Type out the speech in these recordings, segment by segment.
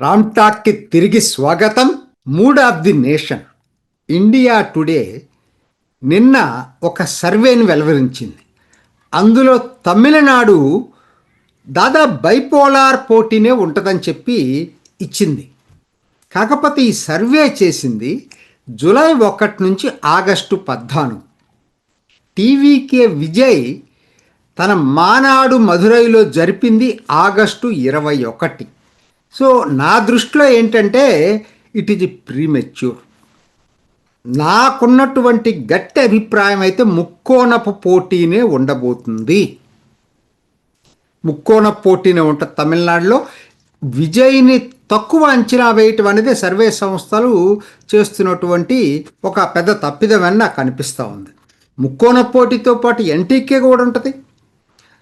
రామ్టాక్కి తిరిగి స్వాగతం mood of the nation. India today నిన్న ఒక సర్వేని వెలువరించింది. అందులో తమిళనాడు దాదాపు బైపోలార్ పోటీనే ఉంటుందని చెప్పి ఇచ్చింది. కాకపోతే ఈ సర్వే చేసింది జూలై ఒకటి నుంచి ఆగస్టు పద్నాలుగు. టీవీకే విజయ్ తన మానాడు మధురైలో జరిపింది ఆగస్టు ఇరవై ఒకటి. సో నా దృష్టిలో ఏంటంటే ఇట్ ఈజ్ ప్రీమెచ్యూర్ నాకున్నటువంటి గట్టి అభిప్రాయం అయితే ముక్కోనపు పోటీనే ఉండబోతుంది. ముక్కోన పోటీనే ఉంటుంది తమిళనాడులో. విజయ్ని తక్కువ అంచనా వేయటం అనేది సర్వే సంస్థలు చేస్తున్నటువంటి ఒక పెద్ద తప్పిదమని నాకు అనిపిస్తూ ఉంది. ముక్కోన పోటీతో పాటు ఎన్టీకే కూడా ఉంటుంది.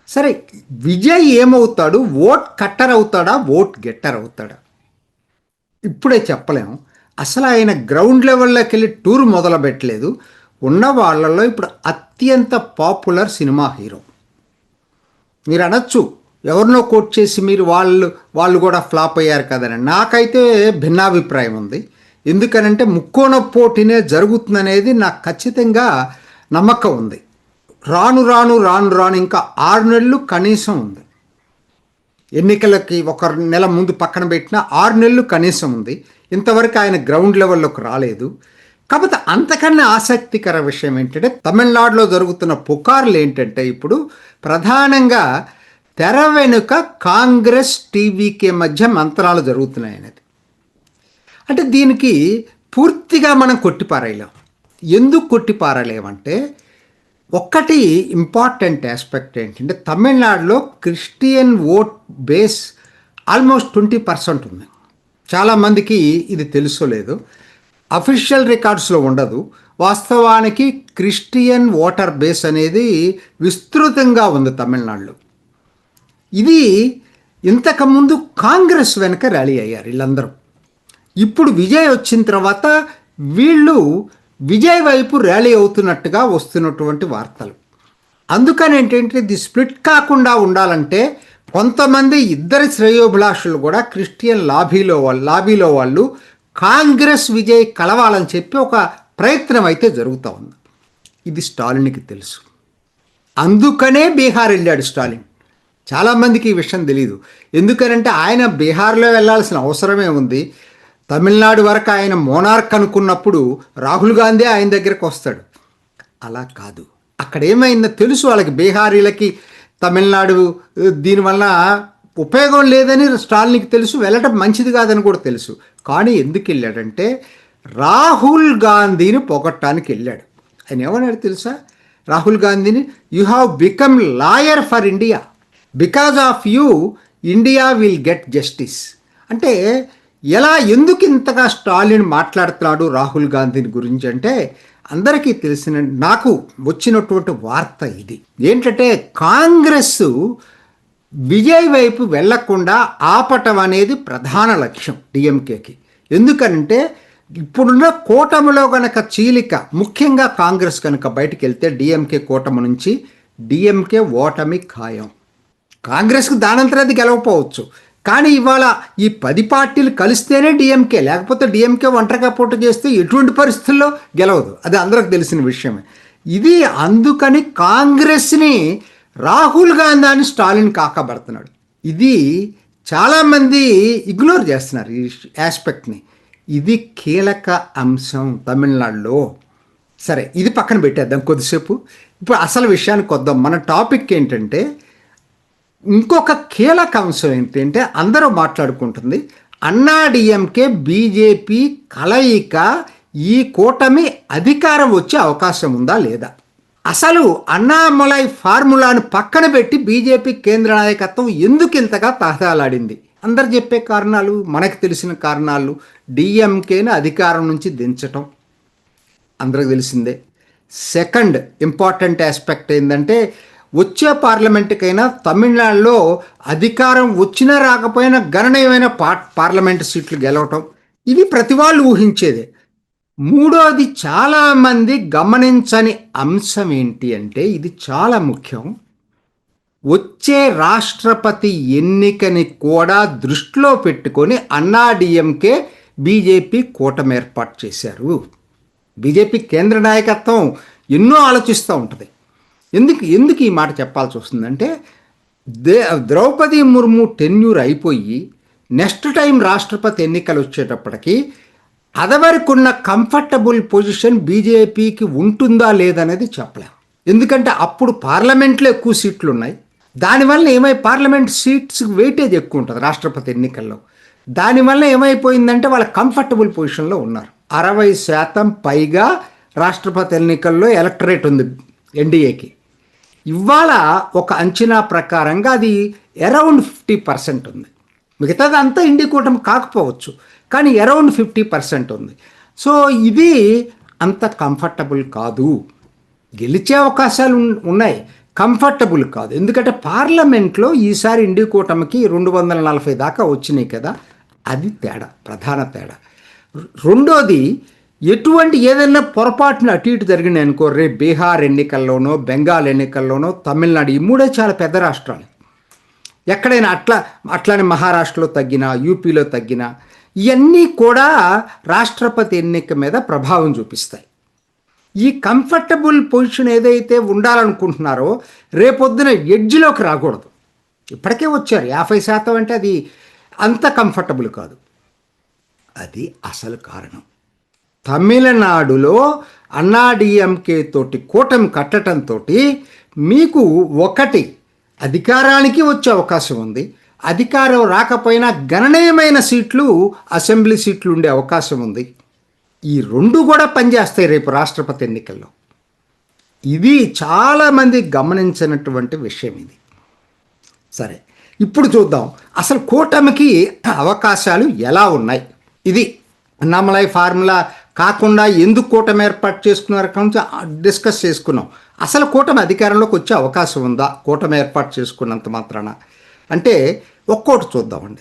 సరే విజయ్ ఏమవుతాడు? ఓట్ కట్టర్ అవుతాడా ఓట్ గెట్టర్ అవుతాడా ఇప్పుడే చెప్పలేము అసలు ఆయన గ్రౌండ్ లెవెల్లోకి వెళ్ళి టూర్ మొదలు పెట్టలేదు ఉన్న వాళ్ళల్లో ఇప్పుడు అత్యంత పాపులర్ సినిమా హీరో. మీరు అనొచ్చు ఎవరినో కోట్ చేసి మీరు వాళ్ళు వాళ్ళు కూడా ఫ్లాప్ అయ్యారు కదని. నాకైతే భిన్నాభిప్రాయం ఉంది. ఎందుకనంటే ముక్కోన పోటీనే జరుగుతుందనేది నాకు ఖచ్చితంగా నమ్మకం ఉంది. రాను రాను రాను రాను ఇంకా ఆరు నెలలు కనీసం ఉంది. ఎన్నికలకి ఒక నెల ముందు పక్కన పెట్టిన ఆరు నెలలు కనీసం ఉంది. ఇంతవరకు ఆయన గ్రౌండ్ లెవెల్లోకి రాలేదు. కాకపోతే అంతకన్నా ఆసక్తికర విషయం ఏంటంటే తమిళనాడులో జరుగుతున్న పుకార్లు ఏంటంటే ఇప్పుడు ప్రధానంగా తెర వెనుక కాంగ్రెస్ టీవీకే మధ్య మంత్రాలు జరుగుతున్నాయి అనేది. అంటే దీనికి పూర్తిగా మనం కొట్టిపారేయలేం. ఎందుకు కొట్టిపారలేమంటే ఒక్కటి ఇంపార్టెంట్ ఆస్పెక్ట్ ఏంటంటే తమిళనాడులో Christian vote base almost twenty percent ఉంది. చాలామందికి ఇది తెలుసో లేదు. అఫీషియల్ రికార్డ్స్లో ఉండదు. వాస్తవానికి క్రిస్టియన్ ఓటర్ బేస్ అనేది విస్తృతంగా ఉంది తమిళనాడులో. ఇది ఇంతకుముందు కాంగ్రెస్ వెనక ర్యాలీ అయ్యారు వీళ్ళందరూ. ఇప్పుడు విజయ్ వచ్చిన తర్వాత వీళ్ళు విజయ్ వైపు ర్యాలీ అవుతున్నట్టుగా వస్తున్నటువంటి వార్తలు. అందుకని ఏంటంటే ఇది స్ప్లిట్ కాకుండా ఉండాలంటే కొంతమంది ఇద్దరి శ్రేయోభిలాషులు కూడా క్రిస్టియన్ లాబీలో వాళ్ళు లాబీలో వాళ్ళు కాంగ్రెస్ విజయ్ కలవాలని చెప్పి ఒక ప్రయత్నం అయితే జరుగుతూ ఉంది. ఇది స్టాలిన్కి తెలుసు. అందుకనే బీహార్ వెళ్ళాడు స్టాలిన్. చాలామందికి ఈ విషయం తెలియదు ఎందుకనంటే ఆయన బీహార్లో వెళ్ళాల్సిన అవసరమే ఉంది. తమిళనాడు వరకు ఆయన మోనార్క్ అనుకున్నప్పుడు రాహుల్ గాంధీ ఆయన దగ్గరకు వస్తాడు. అలా కాదు. అక్కడ ఏమైందో తెలుసు వాళ్ళకి. బీహారీలకి తమిళనాడు దీనివల్ల ఉపయోగం లేదని స్టాలిన్కి తెలుసు. వెళ్ళటం మంచిది కాదని కూడా తెలుసు. కానీ ఎందుకు వెళ్ళాడంటే రాహుల్ గాంధీని పొగట్టడానికి వెళ్ళాడు. ఆయన ఏమన్నాడు తెలుసా? రాహుల్ గాంధీని you have become lawyer for India because of you India will get justice అంటే ఎలా ఎందుకు ఇంతగా స్టాలిన్ మాట్లాడుతున్నాడు రాహుల్ గాంధీని గురించి అంటే అందరికీ తెలిసిన నాకు వచ్చినటువంటి వార్త ఇది. ఏంటంటే కాంగ్రెస్ విజయ్ వైపు వెళ్ళకుండా ఆపటం అనేది ప్రధాన లక్ష్యం డిఎంకేకి ఎందుకనంటే ఇప్పుడున్న కూటమిలో గనక చీలిక ముఖ్యంగా కాంగ్రెస్ కనుక బయటికి వెళ్తే డిఎంకే కూటమి నుంచి డిఎంకే ఓటమి ఖాయం. కాంగ్రెస్కు దానంతరం అది గెలవపోవచ్చు కానీ ఇవాళ ఈ పది పార్టీలు కలిస్తేనే డిఎంకే లేకపోతే డిఎంకే ఒంటరిగా పోటీ చేస్తే ఎటువంటి పరిస్థితుల్లో గెలవదు. అది అందరికి తెలిసిన విషయమే. ఇది అందుకని కాంగ్రెస్ని రాహుల్ గాంధీ అని స్టాలిన్ కాకబడుతున్నాడు. ఇది చాలామంది ఇగ్నోర్ చేస్తున్నారు ఈ ఆస్పెక్ట్ని ఇది కీలక అంశం తమిళనాడులో. సరే ఇది పక్కన పెట్టేద్దాం కొద్దిసేపు. ఇప్పుడు అసలు విషయానికి వద్దాం. మన టాపిక్ ఏంటంటే ఇంకొక కీలక అంశం ఏంటంటే అందరూ మాట్లాడుకుంటుంది అన్నాడిఎంకే బీజేపీ కలయిక ఈ కూటమి అధికారం వచ్చే అవకాశం ఉందా లేదా? అసలు అన్నామలై ఫార్ములాను పక్కన పెట్టి బీజేపీ కేంద్ర నాయకత్వం ఎందుకు ఇంతగా తహతాలాడింది అందరు చెప్పే కారణాలు మనకు తెలిసిన కారణాలు డిఎంకేని అధికారం నుంచి దించటం అందరికి తెలిసిందే. సెకండ్ ఇంపార్టెంట్ ఆస్పెక్ట్ ఏంటంటే వచ్చే పార్లమెంటుకైనా తమిళనాడులో అధికారం వచ్చినా రాకపోయినా గణనీయమైన పా పార్లమెంటు సీట్లు గెలవటం. ఇది ప్రతి వాళ్ళు ఊహించేదే. మూడోది చాలామంది గమనించని అంశం ఏంటి అంటే ఇది చాలా ముఖ్యం. వచ్చే రాష్ట్రపతి ఎన్నికని కూడా దృష్టిలో పెట్టుకొని అన్నాడీఎంకే బీజేపీ కూటమి ఏర్పాటు చేశారు. బీజేపీ కేంద్ర నాయకత్వం ఎన్నో ఆలోచిస్తూ ఉంటుంది. ఎందుకు ఎందుకు ఈ మాట చెప్పాల్సి వస్తుందంటే దే ద్రౌపది ముర్ము టెన్యూర్ అయిపోయి నెక్స్ట్ టైం రాష్ట్రపతి ఎన్నికలు వచ్చేటప్పటికి అదవరకున్న కంఫర్టబుల్ పొజిషన్ బీజేపీకి ఉంటుందా లేదనేది చెప్పలేం. ఎందుకంటే అప్పుడు పార్లమెంట్లో ఎక్కువ సీట్లు ఉన్నాయి. దానివల్ల ఏమై పార్లమెంట్ సీట్స్ వెయిటేజ్ ఎక్కువ ఉంటుంది రాష్ట్రపతి ఎన్నికల్లో. దానివల్ల ఏమైపోయిందంటే వాళ్ళ కంఫర్టబుల్ పొజిషన్లో ఉన్నారు. అరవై శాతం పైగా రాష్ట్రపతి ఎన్నికల్లో ఎలక్టరేట్ ఉంది ఎన్డీఏకి. ఇవాళ ఒక అంచనా ప్రకారంగా అది అరౌండ్ ఫిఫ్టీ పర్సెంట్ ఉంది. మిగతాది అంతా ఇండి కూటమి కాకపోవచ్చు కానీ అరౌండ్ ఫిఫ్టీ పర్సెంట్ ఉంది. సో ఇది అంత కంఫర్టబుల్ కాదు. గెలిచే అవకాశాలు ఉన్నాయి. కంఫర్టబుల్ కాదు. ఎందుకంటే పార్లమెంట్లో ఈసారి ఇండి కూటమికి రెండు వందల నలభై దాకా వచ్చినాయి కదా. అది తేడా ప్రధాన తేడా. రెండోది ఎటువంటి ఏదైనా పొరపాటున అటు ఇటు జరిగినాయి అనుకో రేపు బీహార్ ఎన్నికల్లోనో బెంగాల్ ఎన్నికల్లోనో తమిళనాడు ఈ మూడే చాలా పెద్ద రాష్ట్రాలు. ఎక్కడైనా అట్లా అట్లానే మహారాష్ట్రలో తగ్గినా యూపీలో తగ్గినా ఇవన్నీ కూడా రాష్ట్రపతి ఎన్నిక మీద ప్రభావం చూపిస్తాయి. ఈ కంఫర్టబుల్ పొజిషన్ ఏదైతే ఉండాలనుకుంటున్నారో రేపొద్దున ఎడ్జ్లోకి రాకూడదు. ఇప్పటికే వచ్చారు. యాభై శాతం అంటే అది అంత కంఫర్టబుల్ కాదు. అది అసలు కారణం. తమిళనాడులో అన్నాడీఎంకే తోటి కూటమి కట్టడంతో మీకు ఒకటి అధికారానికి వచ్చే అవకాశం ఉంది. అధికారం రాకపోయినా గణనీయమైన సీట్లు అసెంబ్లీ సీట్లు ఉండే అవకాశం ఉంది. ఈ రెండు కూడా పనిచేస్తాయి రేపు రాష్ట్రపతి ఎన్నికల్లో. ఇది చాలామంది గమనించినటువంటి విషయం ఇది. సరే ఇప్పుడు చూద్దాం. అసలు కూటమికి అవకాశాలు ఎలా ఉన్నాయి? ఇది అన్నామలై ఫార్ములా కాకుండా ఎందుకు కూటమి ఏర్పాటు చేసుకున్నారు కొంచెం డిస్కస్ చేసుకున్నాం. అసలు కూటమి అధికారంలోకి వచ్చే అవకాశం ఉందా? కూటమి ఏర్పాటు చేసుకున్నంత మాత్రాన. అంటే ఒక్కోటి చూద్దామండి.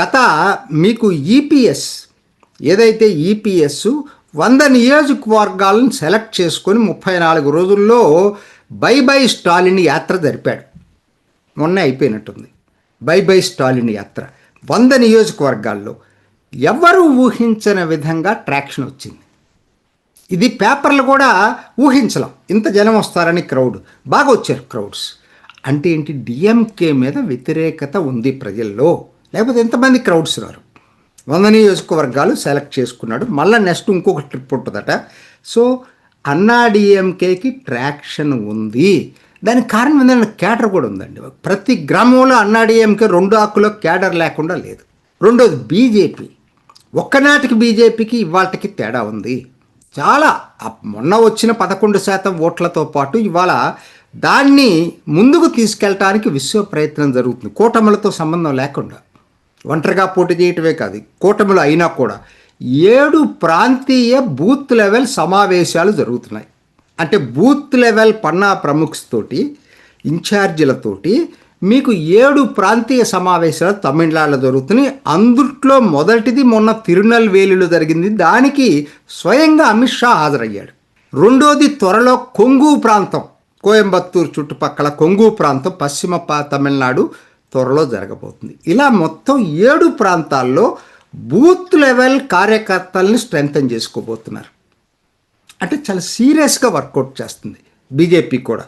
గత మీకు ఈపీఎస్ ఏదైతే ఈపీఎస్ వంద నియోజకవర్గాలను సెలెక్ట్ చేసుకొని ముప్పై నాలుగు రోజుల్లో బై బై స్టాలిన్ యాత్ర జరిపాడు. మొన్న అయిపోయినట్టుంది. బై బై స్టాలిన్ యాత్ర. వంద నియోజకవర్గాల్లో. ఎవరు ఊహించని విధంగా ట్రాక్షన్ వచ్చింది. ఇది పేపర్లు కూడా ఊహించలేం. ఇంత జనం వస్తారని క్రౌడ్ బాగా వచ్చారు క్రౌడ్స్ అంటే ఏంటి? డిఎంకే మీద వ్యతిరేకత ఉంది ప్రజల్లో. లేకపోతే ఎంతమంది క్రౌడ్స్ రారు? వంద నియోజకవర్గాలు సెలెక్ట్ చేసుకున్నాడు. మళ్ళీ నెక్స్ట్ ఇంకొక ట్రిప్ ఉంటుందట. సో అన్నా డిఎంకేకి ట్రాక్షన్ ఉంది. దానికి కారణం ఏంటంటే క్యాడర్ కూడా ఉందండి. ప్రతి గ్రామంలో అన్నా డిఎంకే రెండు ఆకులో క్యాడర్ లేకుండా లేదు. రెండోది బీజేపీ ఒక్కనాటికి బీజేపీకి ఇవాళకి తేడా ఉంది. చాలా మొన్న వచ్చిన పదకొండు శాతం ఓట్లతో పాటు ఇవాళ దాన్ని ముందుకు తీసుకెళ్ళటానికి విశ్వ ప్రయత్నం జరుగుతుంది. కూటములతో సంబంధం లేకుండా. ఒంటరిగా పోటీ చేయటమే కాదు కూటములు అయినా కూడా ఏడు ప్రాంతీయ బూత్ లెవెల్ సమావేశాలు జరుగుతున్నాయి. అంటే బూత్ లెవెల్ పన్నా ప్రముఖ్ తోటి ఇన్ఛార్జీలతోటి మీకు ఏడు ప్రాంతీయ సమావేశాలు తమిళనాడులో జరుగుతున్నాయి. అందుట్లో మొదటిది మొన్న తిరునల్వేలిలో జరిగింది. దానికి స్వయంగా అమిత్ షా హాజరయ్యాడు. రెండోది త్వరలో కొంగు ప్రాంతం. కోయంబత్తూరు చుట్టుపక్కల కొంగు ప్రాంతం పశ్చిమ తమిళనాడు త్వరలో జరగబోతుంది. ఇలా మొత్తం ఏడు ప్రాంతాల్లో బూత్ లెవెల్ కార్యకర్తల్ని స్ట్రెంగ్తన్ చేసుకోబోతున్నారు. అంటే చాలా సీరియస్గా వర్కౌట్ చేస్తుంది. బీజేపీ కూడా.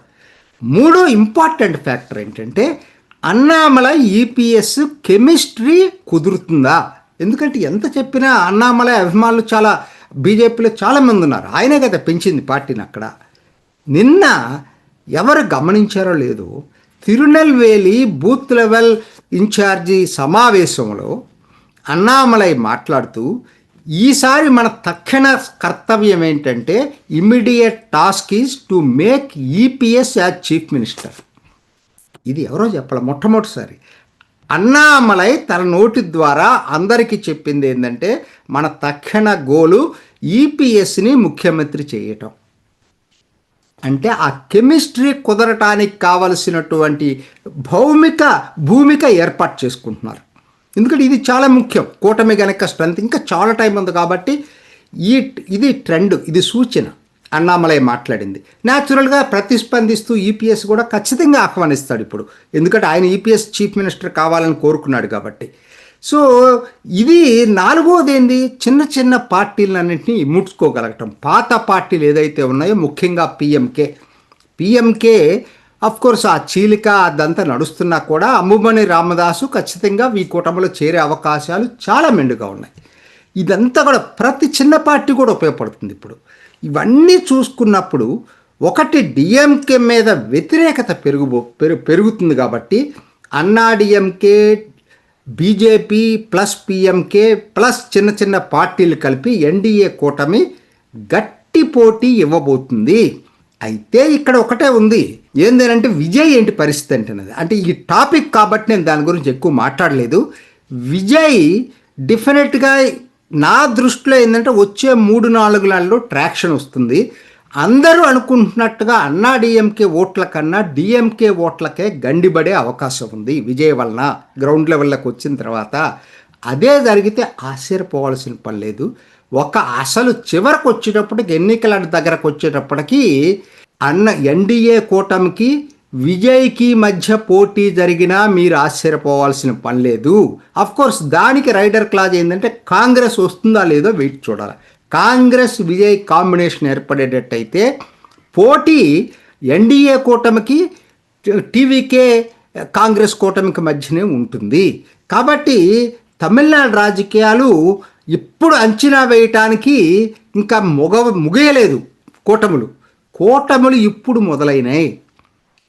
మూడో ఇంపార్టెంట్ ఫ్యాక్టర్ ఏంటంటే అన్నామలై ఈపీఎస్ కెమిస్ట్రీ కుదురుతుందా? ఎందుకంటే ఎంత చెప్పినా అన్నామలై అభిమానులు చాలా బీజేపీలో చాలామంది ఉన్నారు. ఆయనే కదా పెంచింది పార్టీని అక్కడ. నిన్న ఎవరు గమనించారో లేదో తిరునెల్వేలి బూత్ లెవెల్ ఇన్ఛార్జి సమావేశంలో అన్నామలై మాట్లాడుతూ ఈసారి మన తక్షణ కర్తవ్యం ఏంటంటే immediate task is to make EPS as chief minister ఇది ఎవరో చెప్పాలి మొట్టమొదటిసారి. అన్నామలై తన నోటి ద్వారా అందరికీ చెప్పింది ఏంటంటే మన తక్షణ గోలు ఈపీఎస్ని ముఖ్యమంత్రి చేయటం. అంటే ఆ కెమిస్ట్రీ కుదరటానికి కావలసినటువంటి భౌమిక భూమిక ఏర్పాటు చేసుకుంటున్నారు. ఎందుకంటే ఇది చాలా ముఖ్యం. కూటమి గనక స్ట్రెంత్ ఇంకా చాలా టైం ఉంది కాబట్టి ఈ ఇది ట్రెండ్ ఇది సూచన. అన్నామలై మాట్లాడింది. న్యాచురల్గా ప్రతిస్పందిస్తూ ఈపీఎస్ కూడా ఖచ్చితంగా ఆహ్వానిస్తాడు ఇప్పుడు. ఎందుకంటే ఆయన ఈపీఎస్ చీఫ్ మినిస్టర్ కావాలని కోరుకున్నాడు కాబట్టి. సో ఇది నాలుగోది ఏంది చిన్న చిన్న పార్టీలన్నింటినీ ముట్టుకోగలగటం పాత పార్టీలు ఏదైతే ఉన్నాయో ముఖ్యంగా పిఎంకే పిఎంకే కోర్స్ ఆ చీలిక అదంతా నడుస్తున్నా కూడా అమ్ముమణి రామదాసు ఖచ్చితంగా ఈ కూటమిలో చేరే అవకాశాలు చాలా మెండుగా ఉన్నాయి. ఇదంతా కూడా ప్రతి చిన్న పార్టీ కూడా ఉపయోగపడుతుంది ఇప్పుడు. ఇవన్నీ చూసుకున్నప్పుడు ఒకటి డిఎంకే మీద వ్యతిరేకత పెరుగు పెరుగుతుంది కాబట్టి Anna DMK BJP plus PMK plus చిన్న చిన్న పార్టీలు కలిపి ఎన్డీఏ కూటమి గట్టి పోటీ ఇవ్వబోతుంది. అయితే ఇక్కడ ఒకటే ఉంది. ఏంటంటే విజయ్ ఏంటి పరిస్థితి అంటున్నది. అంటే ఈ టాపిక్ కాబట్టి నేను దాని గురించి ఎక్కువ మాట్లాడలేదు. విజయ్ డెఫినెట్గా నా దృష్టిలో ఏంటంటే వచ్చే మూడు నాలుగు నెలల్లో ట్రాక్షన్ వస్తుంది. అందరూ అనుకుంటున్నట్టుగా అన్నా డిఎంకే ఓట్ల కన్నా డిఎంకే ఓట్లకే గండిపడే అవకాశం ఉంది విజయ్ వలన గ్రౌండ్ లెవెల్లోకి వచ్చిన తర్వాత. అదే జరిగితే ఆశ్చర్యపోవాల్సిన పని లేదు. ఒక అసలు చివరకు వచ్చేటప్పటికి ఎన్నికల దగ్గరకు వచ్చేటప్పటికి అన్న ఎన్డీఏ కూటమికి విజయ్కి మధ్య పోటీ జరిగినా మీరు ఆశ్చర్యపోవాల్సిన పని లేదు. కోర్స్ దానికి రైడర్ క్లాజ్ ఏంటంటే కాంగ్రెస్ వస్తుందా లేదో వెయిట్ చూడాలి. కాంగ్రెస్ విజయ్ కాంబినేషన్ ఏర్పడేటట్టయితే పోటీ ఎన్డీఏ కూటమికి టీవీకే కాంగ్రెస్ కూటమికి మధ్యనే ఉంటుంది. కాబట్టి తమిళనాడు రాజకీయాలు ఇప్పుడు అంచనా వేయటానికి ఇంకా ముగ ముగియలేదు కూటములు. కూటములు ఇప్పుడు మొదలైనాయి.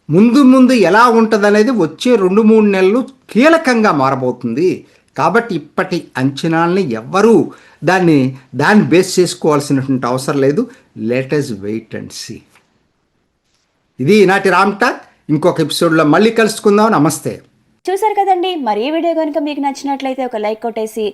ముందు ముందు ఎలా ఉంటుందనేది వచ్చే రెండు మూడు నెలలు కీలకంగా మారబోతుంది. కాబట్టి ఇప్పటి అంచనాలని ఎవ్వరూ దాన్ని దాన్ని బేస్ చేసుకోవాల్సినటువంటి అవసరం లేదు. లేటెస్ట్ వెయిట్ అండ్ సీ ఇది ఈనాటి రామ్ టాక్. ఇంకొక ఎపిసోడ్లో మళ్ళీ కలుసుకుందాం. నమస్తే. చూసారు కదండి? మరి ఈ వీడియో కనుక మీకు నచ్చినట్లయితే ఒక లైక్ కొట్టేసి